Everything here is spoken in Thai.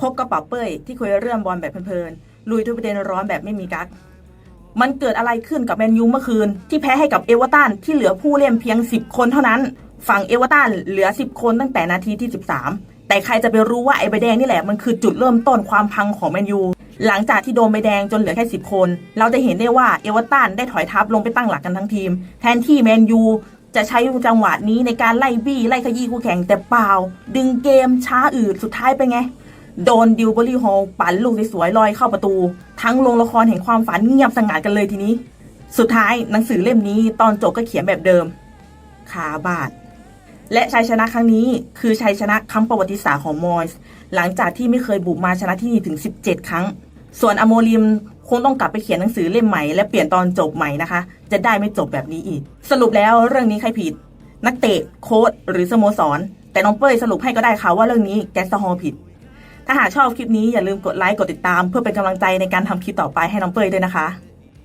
พบกระเป๋าเป้ยที่คุยเรื่องบอลแบบเพลินๆลุยทุกประเด็นร้อนแบบไม่มีกักมันเกิดอะไรขึ้นกับแมนยูเมื่อคืน ที่แพ้ให้กับเอเวอร์ตันที่เหลือผู้เล่นเพียง 10 คนเท่านั้น ฝั่งเอเวอร์ตันเหลือ 10 คนตั้งแต่นาทีที่ 13 แต่ใครจะไปรู้ว่าไอ้ใบแดงนี่แหละมันคือจุดเริ่มต้นความพังของแมนยูหลังจากที่โดนใบแดงจนเหลือแค่ 10 คน เราจะเห็นได้ว่าเอเวอร์ตันได้ถอยทัพลงไปตั้งหลักกันทั้งทีม แทนที่แมนยูจะใช้จังหวะนี้ในการไล่บี้ไล่ขยี้คู่แข่งแต่เปล่า ดึงเกมช้าอืดสุดท้ายไปไง โดนดิวเบอรี่ฮอลปั่นลูกสวยๆลอยเข้าประตู ทั้งลงละครแห่งความฝันเงียบสงัดกันเลยทีนี้ สุดท้ายหนังสือเล่มนี้ตอนจบก็เขียนแบบเดิม ขาบาดและชัยชนะครั้งนี้คือชัยชนะครั้งประวัติศาสตร์ของมอยส์หลังจากที่ไม่เคยบุกมาชนะที่นี่ถึง 17 ครั้ง ส่วนอโมริมคงต้องกลับไปเขียนหนังสือเล่มใหม่ และเปลี่ยนตอนจบใหม่นะคะ จะได้ไม่จบแบบนี้อีก สรุปแล้วเรื่องนี้ใครผิด นักเตะโค้ชหรือสโมสร แต่น้องเป้ยสรุปให้ก็ได้ค่ะว่าเรื่องนี้แกสฮอผิด ถ้าหากชอบคลิปนี้อย่าลืมกดไลค์กดติดตาม เพื่อเป็นกำลังใจในการทำคลิปต่อไปให้น้องเปยด้วยนะคะ